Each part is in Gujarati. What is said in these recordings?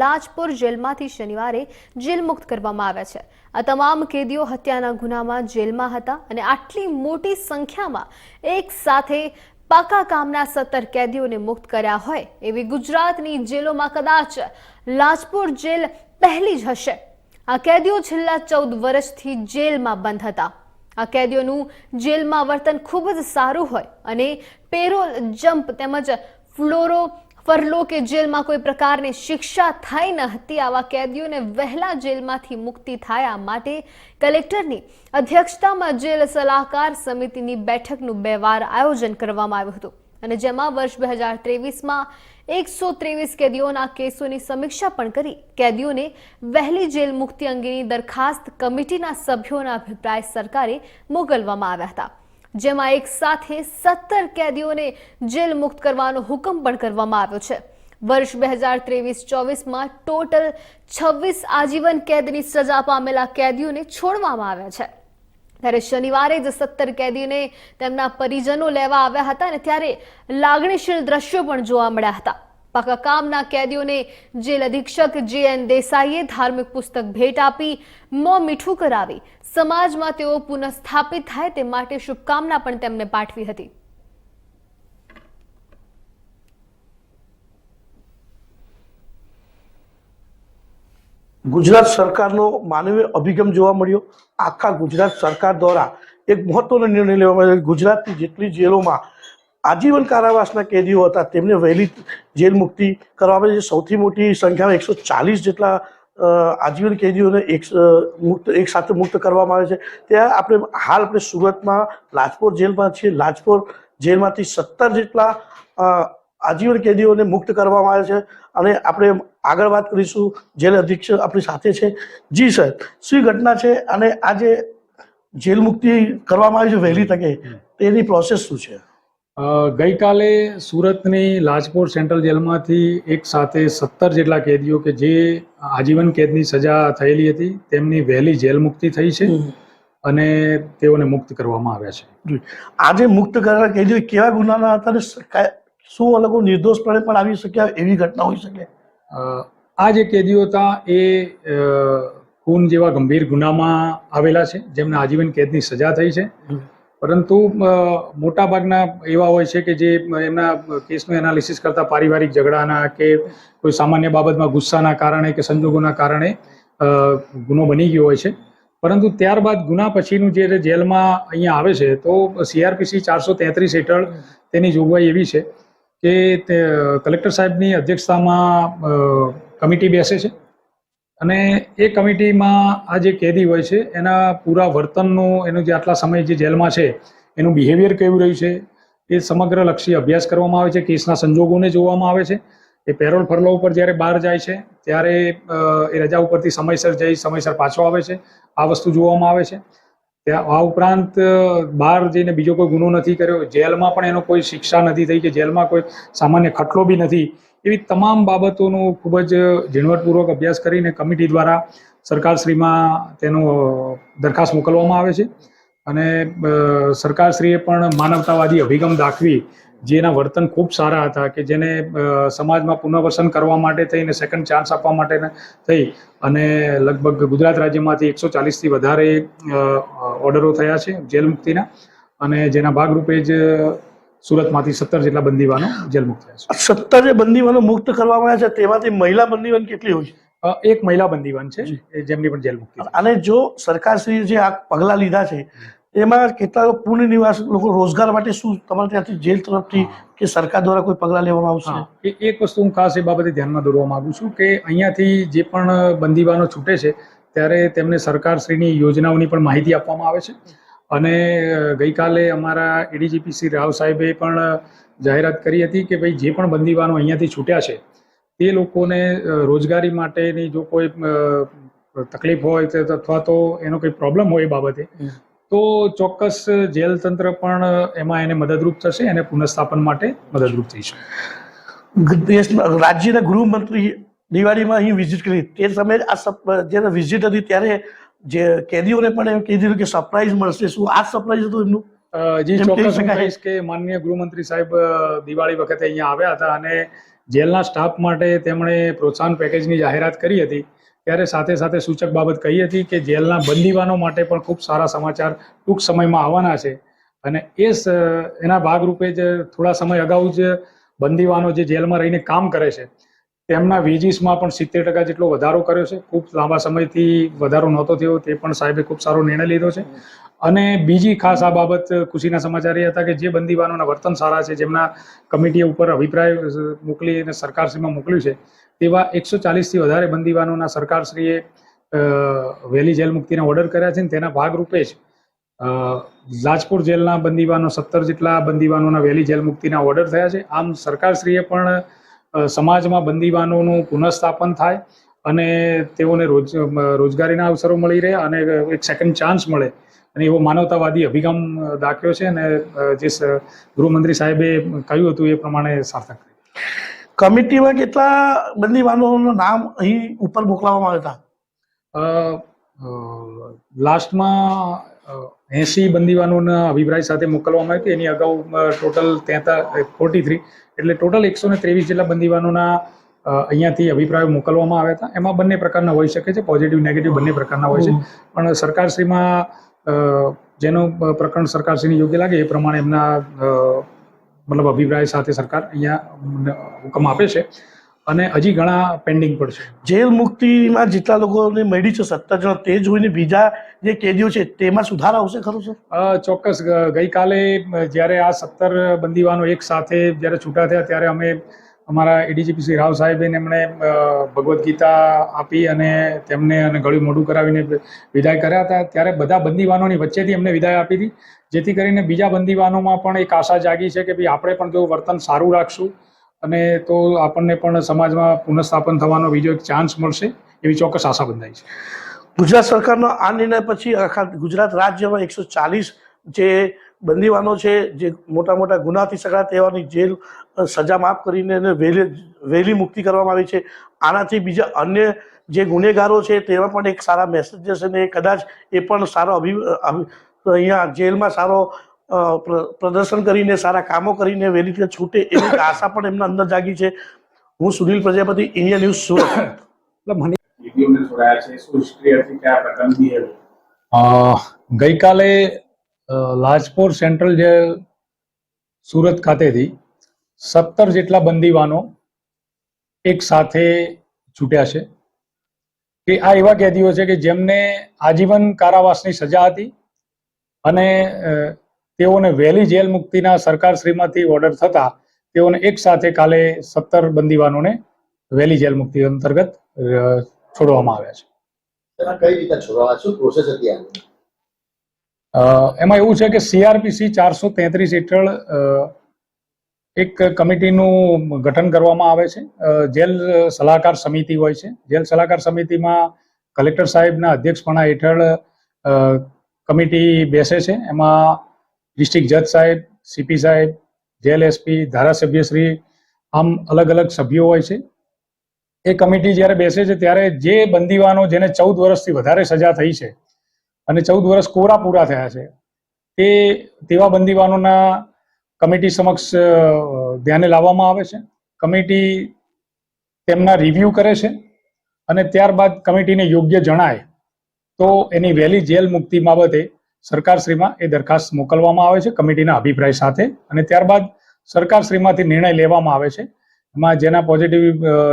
લાજપુર જેલમાંથી શનિવારે જેલ મુક્ત કરવામાં આવ્યા છે. આ તમામ કેદીઓ હત્યાના ગુનામાં જેલમાં હતા અને આટલી મોટી સંખ્યામાં એક સાથે પાકા કામના સત્તર કેદીઓને મુક્ત કર્યા હોય એવી ગુજરાતની જેલોમાં કદાચ લાજપુર જેલ પહેલી જ હશે. આ કેદીઓ છેલ્લા ચૌદ વર્ષથી જેલમાં બંધ હતા. આ કેદીઓનું જેલમાં વર્તન ખૂબ જ સારું હોય અને પેરોલ જમ્પ તેમજ ફ્લોરો ફરલો કે જેલમાં કોઈ પ્રકારની શિક્ષા થઈ ન હતી, આવા કેદીઓને વહેલા જેલમાંથી મુક્તિ થાય. માટે કલેક્ટરની અધ્યક્ષતામાં જેલ સલાહકાર સમિતિની બેઠકનું બે વાર આયોજન કરવામાં આવ્યું હતું. અને જેમાં વર્ષ બે હજાર ત્રેવીસમાં એકસો ત્રેવીસ કેદીઓના કેસોની સમીક્ષા પણ કરી. કેદીઓને વહેલી જેલ મુક્તિ અંગેની દરખાસ્ત કમિટીના સભ્યોના અભિપ્રાય સરકારે મોકલવામાં આવ્યા હતા. જેમાં એક સાથે સત્તર કેદીઓને જેલ મુક્ત કરવાનો હુકમ પણ કરવામાં આવ્યો છે. વર્ષ બે હજાર ત્રેવીસ ચોવીસમાં ટોટલ છવ્વીસ આજીવન કેદની સજા પામેલા કેદીઓને છોડવામાં આવ્યા છે. ત્યારે શનિવારે જ સત્તર કેદીને તેમના પરિજનો લેવા આવ્યા હતા અને ત્યારે લાગણીશીલ દ્રશ્યો પણ જોવા મળ્યા હતા. પાકા કામના કેદીઓને જેલ અધિક્ષક જે એન દેસાઈએ ધાર્મિક પુસ્તક ભેટ આપી, મો મીઠું કરાવી સમાજમાં તેઓ પુનઃસ્થાપિત થાય તે માટે શુભકામના પણ તેમને પાઠવી હતી. ગુજરાત સરકારનો માનવીય અભિગમ જોવા મળ્યો. આખા ગુજરાત સરકાર દ્વારા એક મહત્વનો નિર્ણય લેવામાં આવ્યો. ગુજરાતની જેટલી જેલોમાં આજીવન કારાવાસના કેદીઓ હતા, તેમને વહેલી જેલ મુક્તિ કરવામાં છે સૌથી મોટી સંખ્યામાં એકસો ચાલીસ જેટલા આજીવન કેદીઓને એક મુક્ત એક સાથે મુક્ત કરવામાં આવે છે. ત્યાં આપણે હાલ આપણે સુરતમાં લાજપોર જેલમાં છીએ. લાજપોર જેલમાંથી સત્તર જેટલા આજીવન કેદીઓને મુક્ત કરવામાં આવે છે. અને આપણે આગળ વાત કરીશું જેલ અધિક્ષક આપણી સાથે છે. જી સર શું ઘટના છે? અને આજે જેલ મુક્તિ કરવામાં આવી છે વહેલી તકે તેની પ્રોસેસ શું છે? ગઈકાલે સુરતની લાજપોર સેન્ટ્રલ જેલમાંથી એક સાથે સત્તર જેટલા કેદીઓ કે જે આજીવન કેદની સજા થયેલી હતી તેમની વહેલી જેલ મુક્તિ થઈ છે અને તેઓને મુક્ત કરવામાં આવ્યા છે. આજે મુક્ત કરેલા કેદીઓ કેવા ગુનાના હતા શું અલગ નિર્દોષપણે પણ આવી શક્યા એવી ઘટના હોઈ શકે? આ જે કેદીઓ હતા એ ખૂન જેવા ગંભીર ગુનામાં આવેલા છે જેમને આજીવન કેદની સજા થઈ છે. પરંતુ મોટાભાગના એવા હોય છે કે જે એમના કેસનું એનાલિસિસ કરતા પારિવારિક ઝઘડાના કે કોઈ સામાન્ય બાબતમાં ગુસ્સાના કારણે કે સંજોગોના કારણે ગુનો બની ગયો હોય છે. પરંતુ ત્યારબાદ ગુના પછીનું જે જેલમાં અહીંયા આવે છે, તો સીઆરપીસી ચારસો તેત્રીસ હેઠળ તેની જોગવાઈ એવી છે કે કલેક્ટર સાહેબની અધ્યક્ષતામાં કમિટી બેસે છે. અને એ કમિટીમાં આ જે કેદી હોય છે, એના પૂરા વર્તનનું, એનું જે આટલા સમય જે જેલમાં છે, એનું બિહેવિયર કેવું રહ્યું છે, એ સમગ્ર લક્ષી અભ્યાસ કરવામાં આવે છે, કેસના સંજોગોને જોવામાં આવે છે. એ પેરોલ ફરલો ઉપર જ્યારે બહાર જાય છે, ત્યારે એ રજા ઉપરથી સમયસર જઈ, સમયસર પાછો આવે છે. આ વસ્તુ જોવામાં આવે છે. ત્યાં આ ઉપરાંત બહાર જઈને બીજો કોઈ ગુનો નથી કર્યો, જેલમાં પણ એનો કોઈ શિક્ષા નથી થઈ કે જેલમાં કોઈ સામાન્ય ખટલો બી નથી. એવી તમામ બાબતોનો ખૂબ જ ઝીણવટપૂર્વક અભ્યાસ કરીને કમિટી દ્વારા સરકારશ્રીમાં તેનો દરખાસ્ત મોકલવામાં આવે છે. અને સરકારશ્રીએ પણ માનવતાવાદી અભિગમ દાખવી, જેના વર્તન ખૂબ સારા હતા, કે જેને સમાજમાં પુનર્વસન કરવા માટે થઈને સેકન્ડ ચાન્સ આપવા માટે થઈ. અને લગભગ ગુજરાત રાજ્યમાંથી એકસો ચાલીસથી વધારે ઓર્ડરો થયા છે જેલ મુક્તિના. અને જેના ભાગરૂપે જ સુરતમાંથી સત્તર જેટલા બંદીવાનો જેલ મુક્ત થયા છે. સત્તર જે બંદીવાનો મુક્ત કરવામાં આવ્યા છે, તેમાંથી મહિલા બંદીવાન કેટલી હોય છે? એક મહિલા બંદીવાન છે જેમની પણ જેલ મુક્તિ અને જો સરકારશ્રીએ જે આ પગલાં લીધા છે એમાં કેટલા પુનઃ નિવાસ લોકો રોજગાર માટે શું તમારે ત્યાંથી જેલ તરફથી કે સરકાર દ્વારા કોઈ પગલાં લેવામાં આવશે? એ એક વસ્તુ હું ખાસ એ બાબતે ધ્યાનમાં દોરવા માંગુ છું કે અહીંયાથી જે પણ બંદીવાનો છૂટે છે ત્યારે તેમને સરકારશ્રીની યોજનાઓની પણ માહિતી આપવામાં આવે છે. અને ગઈકાલે અમારા એડીજીપી શ્રી રાવ સાહેબે પણ જાહેરાત કરી હતી કે ભાઈ જે પણ બંદીવાનો અહીંયાથી છૂટ્યા છે તે લોકોને રોજગારી માટેની જો કોઈ તકલીફ હોય અથવા તો એનો કોઈ પ્રોબ્લેમ હોય એ બાબતે તો ચોક્કસ જેલ તંત્ર પણ એમાં એને મદદરૂપ થશે અને પુનઃસ્થાપન માટે મદદરૂપ થઈ શકે. રાજ્યના ગૃહમંત્રી દિવાળીમાં અહીં વિઝિટ કરી. તે સમયે આ જ્યારે વિઝિટ હતી ત્યારે જે કેદીઓને પણ એમ કીધું કે સરપ્રાઈઝ મળશે. શું આ સરપ્રાઈઝ હતું એમનું? જે જી ચોક્કસ કહીશ કે માનનીય ગૃહમંત્રી સાહેબ દિવાળી વખતે અહીંયા આવ્યા હતા અને જેલના સ્ટાફ માટે તેમણે પ્રોત્સાહન પેકેજની જાહેરાત કરી હતી. ત્યારે સાથે સાથે સૂચક બાબત કહી હતી કે જેલના બંદીવાનો માટે પણ ખૂબ સારા સમાચાર ટૂંક સમયમાં આવવાના છે. અને એ એના ભાગરૂપે જ થોડા સમય અગાઉ જ બંદીવાનો જે જેલમાં રહીને કામ કરે છે, તેમના વેજીસમાં પણ સિત્તેર ટકા જેટલો વધારો કર્યો છે. ખૂબ લાંબા સમયથી વધારો નહોતો થયો, તે પણ સાહેબે ખૂબ સારો નિર્ણય લીધો છે. અને બીજી ખાસ આ બાબત ખુશીના સમાચાર એ હતા કે જે બંદીવાનોના વર્તન સારા છે, જેમના કમિટી ઉપર અભિપ્રાય મોકલી અને સરકારશ્રીમાં મોકલ્યું છે, તેવા એકસો ચાલીસથી વધારે બંદીવાનોના સરકારશ્રીએ વહેલી જેલ મુક્તિના ઓર્ડર કર્યા છે તેના ભાગરૂપે જ લાજપુર જેલના બંદીવાનો સત્તર જેટલા બંદીવાનોના વહેલી જેલ મુક્તિના ઓર્ડર થયા છે. આમ સરકારશ્રીએ પણ સમાજમાં બંદીવાનોનું પુનઃસ્થાપન થાય અને તેઓને રોજ, રોજગારીના અવસરો મળી રહે અને એક સેકન્ડ ચાન્સ મળે અને એવો માનવતાવાદી અભિગમ અ, દાખ્યો છે અને જે ગૃહમંત્રી સાહેબે કહ્યું હતું એ પ્રમાણે સાર્થક કમિટીમાં કેટલા બંદીવાનોનું નામ અહીં ઉપર મોકલાવવામાં આવ્યા હતા? લાસ્ટમાં એસી બંદીવાનોના અભિપ્રાય સાથે મોકલવામાં આવી હતી. એની અગાઉ ટોટલ તેતા ફોર્ટી થ્રી. એટલે ટોટલ એકસો ને ત્રેવીસ જેટલા બંદીવાનોના અહીંયાથી અભિપ્રાયો મોકલવામાં આવ્યા હતા. એમાં બંને પ્રકારના હોઈ શકે છે. પોઝિટિવ નેગેટિવ બંને પ્રકારના હોય છે. પણ સરકારશ્રીમાં જેનું પ્રકરણ સરકારશ્રીને યોગ્ય લાગે એ પ્રમાણે એમના મતલબ અભિપ્રાય સાથે સરકાર અહીંયા હુકમ આપે છે. અને હજી ઘણા પેન્ડિંગ પણ છે. જેલ મુક્તિમાં જેટલા લોકોને મળી છે સત્તર જણ તે જોઈને બીજા જે કેદીઓ છે તેમાં સુધાર આવશે ખરું છે ચોક્કસ. ગઈકાલે જ્યારે આ સત્તર બંદીવાનો એક સાથે જ્યારે છૂટા થયા ત્યારે અમે અમારા એડીજીપી શ્રી રાવ સાહેબે એમણે ભગવદ્ ગીતા આપી અને તેમને અને ગળ્યું મોઢું કરાવીને વિદાય કર્યા હતા. ત્યારે બધા બંદીવાનોની વચ્ચેથી એમને વિદાય આપી હતી. જેથી કરીને બીજા બંદીવાનોમાં પણ એક આશા જાગી છે કે ભાઈ આપણે પણ જો વર્તન સારું રાખશું અને તો આપણને પણ સમાજમાં પુનઃસ્થાપન થવાનો બીજો એક ચાન્સ મળશે એવી ચોક્કસ આશા બંધાઈ છે. ગુજરાત સરકારનો આ નિર્ણય પછી આખા ગુજરાત રાજ્યમાં એકસો ચાલીસ જે બંદીવાનો છે જે મોટા મોટા ગુનાથી સગડા તેવાની જેલ સજા માફ કરીને એને વહેલી વહેલી મુક્તિ કરવામાં આવી છે. આનાથી બીજા અન્ય જે ગુનેગારો છે તેમાં પણ એક સારા મેસેજ જશે ને એ કદાચ એ પણ સારો અભિ અહીંયા જેલમાં સારો પ્રદર્શન કરીને સારા કામો કરીને વહેલી રીતે છૂટે એવી આશા પણ એમના અંદર જાગી છે. હું સુનિલ પ્રજાપતિ ઇન્ડિયા ન્યૂઝ સુરત. એટલે મને ગઈકાલે લાજપોર સેન્ટ્રલ જેલ સુરત ખાતેથી સત્તર જેટલા બંદીવાનો એક સાથે છૂટ્યા છે. કે આ એવા કેદીઓ છે કે જેમને આજીવન કારાવાસની સજા હતી અને તેઓને વહેલી જેલ મુક્તિના સરકારશ્રીમાંથી ઓર્ડર થતા તેઓને એક સાથે કાલે સત્તર બંદીવાનોને વહેલી જેલ મુક્તિ અંતર્ગત છોડવામાં આવ્યા છે. કઈ રીતે છોડવા શું પ્રોસેસ હતી એમાં એવું છે કે સીઆરપીસી ચારસો તેત્રીસ હેઠળ એક કમિટીનું ગઠન કરવામાં આવે છે. જેલ સલાહકાર સમિતિ હોય છે. જેલ સલાહકાર સમિતિમાં કલેક્ટર સાહેબના અધ્યક્ષપણા હેઠળ કમિટી બેસે છે. એમાં ડિસ્ટ્રિક્ટ જજ સાહેબ સીપી સાહેબ, જેલ એસપી ધારાસભ્યશ્રી, આમ અલગ અલગ સભ્યો હોય છે. એ કમિટી જ્યારે બેસે છે, ત્યારે જે બંદીવાનો જેને ચૌદ વર્ષથી વધારે સજા થઈ છે અને ચૌદ વર્ષ કોરા પૂરા થયા છે. તે તેવા બંદીવાનોના કમિટી સમક્ષ ધ્યાને લાવવામાં આવે છે. કમિટી તેમના રિવ્યૂ કરે છે અને ત્યારબાદ કમિટીને યોગ્ય જણાય તો એની વહેલી જેલ મુક્તિ બાબતે સરકારશ્રીમાં એ દરખાસ્ત મોકલવામાં આવે છે કમિટીના અભિપ્રાય સાથે અને ત્યારબાદ સરકારશ્રીમાંથી નિર્ણય લેવામાં આવે છે. એમાં જેના પોઝિટિવ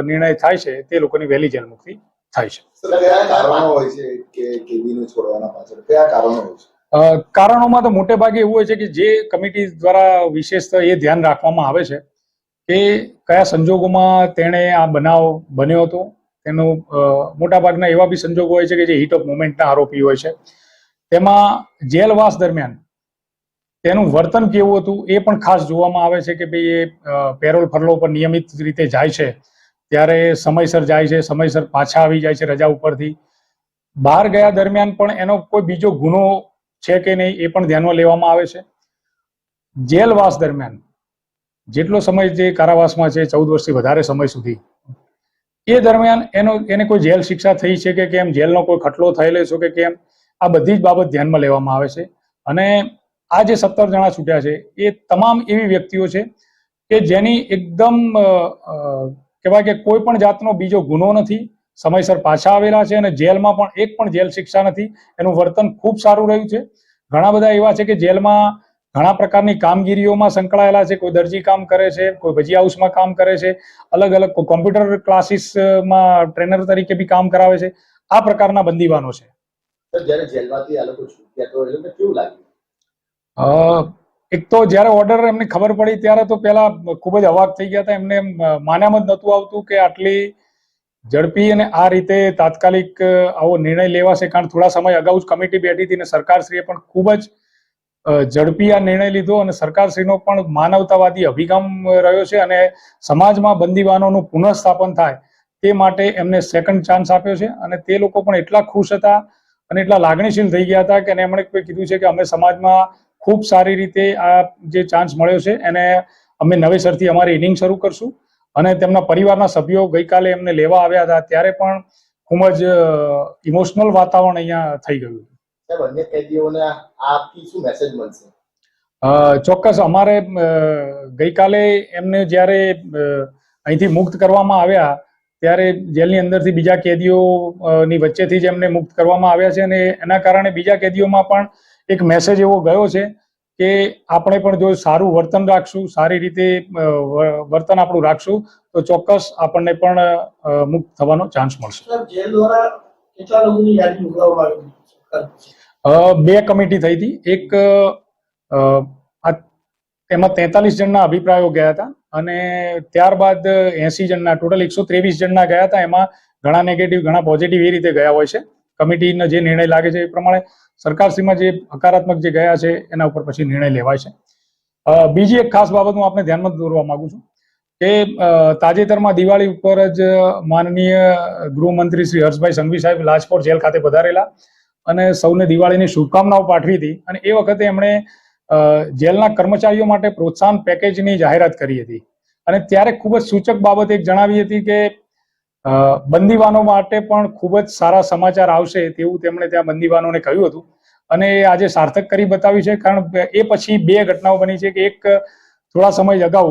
નિર્ણય થાય છે તે લોકોની વહેલી જેલ મુક્તિ થાય છે. કારણોમાં તો મોટે ભાગે એવું હોય છે કે જે કમિટી દ્વારા વિશેષ એ ધ્યાન રાખવામાં આવે છે કે કયા સંજોગોમાં તેણે આ બનાવ બન્યો હતો. તેનો મોટાભાગના મોટા ભાગના એવા બી સંજોગો હોય છે કે જે હીટ ઓફ મુમેન્ટના આરોપી હોય છે. તેમાં જેલવાસ દરમિયાન તેનું વર્તન કેવું હતું એ પણ ખાસ જોવામાં આવે છે કે ભાઈ એ પેરોલ ફરલો પર નિયમિત રીતે જાય છે. ત્યારે સમયસર જાય છે, સમયસર પાછા આવી જાય છે રજા ઉપરથી. બહાર ગયા દરમિયાન પણ એનો કોઈ બીજો ગુનો છે કે નહીં એ પણ ધ્યાનમાં લેવામાં આવે છે. જેલવાસ દરમિયાન જેટલો સમય જે કારાવાસમાં છે, ચૌદ વર્ષથી વધારે સમય સુધી, એ દરમિયાન એનો, એને કોઈ જેલ શિક્ષા થઈ છે કે કેમ, જેલનો કોઈ ખટલો થયેલો છે કે કેમ, આ બધી જ બાબત ધ્યાનમાં લેવામાં આવે છે. અને આ જે સત્તર જણા છૂટ્યા છે, એ તમામ એવી વ્યક્તિઓ છે કે જેની એકદમ કહેવાય કે કોઈ પણ જાતનો બીજો ગુનો નથી સમયસર પાછા આવેલા છે અને જેલમાં પણ એક પણ જેલ શિક્ષા નથી એનું વર્તન ખૂબ સારું રહ્યું છે. ઘણા બધા એવા છે કે જેલમાં ઘણા પ્રકારની કામગીરીઓમાં સંકળાયેલા છે કોઈ દરજી કામ કરે છે કોઈ ભજી હાઉસમાં કામ કરે છે અલગ અલગ કોઈ કોમ્પ્યુટર ક્લાસીસમાં ટ્રેનર તરીકે બી કામ કરાવે છે. આ પ્રકારના બંદીવાનો છે. જ્યારે જેલમાંથી આ લોકો છૂટ્યા તો એ કેવું લાગ્યું? અ, એક તો જ્યારે ઓર્ડર એમને ખબર પડી ત્યારે તો પેલા ખૂબ જ અવાક થઈ ગયા હતા. એમને એમ, માન્યામાં જ નહોતું આવતું કે આટલી ઝડપી અને આ રીતે તાત્કાલિક આવો નિર્ણય લેવાશે. કારણ થોડા સમય અગાઉ જ કમિટી બેઠી હતી અને સરકારશ્રીએ પણ ખૂબ જ ઝડપી આ નિર્ણય લીધો અને સરકારશ્રીનો પણ માનવતાવાદી અભિગમ રહ્યો છે અને સમાજમાં બંદીવાનોનું પુનઃસ્થાપન થાય તે માટે એમને સેકન્ડ ચાન્સ આપ્યો છે. અને તે લોકો પણ એટલા ખુશ હતા અને એટલા લાગણીશીલ થઈ ગયા હતા કે એમણે કીધું છે કે અમે સમાજમાં ખૂબ સારી રીતે આ જે ચાન્સ મળ્યો છે એને અમે નવેસરથી અમારી ઇનિંગ શરૂ કરશું અને તેમના પરિવારના સભ્યો ગઈકાલે એમને લેવા આવ્યા હતા ત્યારે પણ ખૂબ જ ઇમોશનલ વાતાવરણ અહીંયા થઈ ગયું કેદીઓને ચોક્કસ અમારે ગઈકાલે એમને જ્યારે અહીંથી મુક્ત કરવામાં આવ્યા ત્યારે જેલની અંદરથી બીજા કેદીઓ ની વચ્ચેથી જ એમને મુક્ત કરવામાં આવ્યા છે અને એના કારણે બીજા કેદીઓમાં પણ એક મેસેજ એવો ગયો છે કે આપણે પણ જો સારું વર્તન રાખશું સારી રીતે વર્તન આપણું રાખશું તો ચોક્કસ આપણને પણ મુક્ત થવાનો ચાન્સ મળશે. બે કમિટી થઈ હતી. એક એમાં તેતાલીસ જણના અભિપ્રાયો ગયા હતા અને ત્યારબાદ એસી જણના ટોટલ એકસો ત્રેવીસ જણના ગયા હતા. એમાં ઘણા નેગેટિવ ઘણા પોઝિટિવ એ રીતે ગયા હોય છે. કમિટીનો જે નિર્ણય લાગે છે એ પ્રમાણે સરકારશ્રીમાં જે હકારાત્મક જે ગયા છે, એના ઉપર પછી નિર્ણય લેવાય છે. બીજી એક ખાસ બાબત હું આપને ધ્યાનમાં દોરવા માંગુ છું કે તાજેતરમાં દિવાળી ઉપર જ માનનીય ગૃહમંત્રી શ્રી હર્ષભાઈ સંઘવી સાહેબ લાજપોર જેલ ખાતે પધારેલા અને સૌને દિવાળીની શુભકામનાઓ પાઠવી હતી અને એ વખતે એમણે જેલના કર્મચારીઓ માટે પ્રોત્સાહન પેકેજની જાહેરાત કરી હતી. અને ત્યારે ખૂબ જ સૂચક બાબત એક જણાવી હતી કે બંદીવાનો માટે પણ ખૂબ જ સારા સમાચાર આવશે તેવું તેમણે ત્યાં બંદીવાનોને કહ્યું હતું. અને આજે સાર્થક કરી બતાવ્યું છે, કારણ એ પછી બે ઘટનાઓ બની છે કે એક થોડા સમય અગાઉ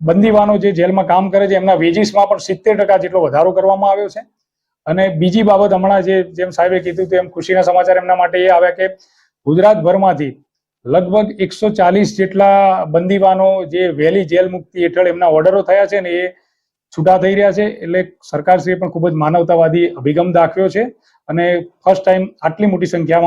બંદીવાનો જે જેલમાં કામ કરે છે, એમના વેજીસમાં પણ સિત્તેર ટકા જેટલો વધારો કરવામાં આવ્યો છે. અને બીજી બાબત હમણાં જે, જેમ સાહેબે કીધું તેમ ખુશીના સમાચાર એમના માટે એ આવ્યા કે ગુજરાતભરમાંથી લગભગ એકસો ચાલીસ જેટલા બંદીવાનો જે વહેલી જેલ મુક્તિ હેઠળ એમના ઓર્ડરો થયા છે ને એ છૂટા થઈ રહ્યા છે એટલે સરકારશ્રીએ પણ ખૂબ જ માનવતાવાદી અભિગમ દાખવ્યો છે અને ફર્સ્ટ ટાઈમ આટલી મોટી સંખ્યામાં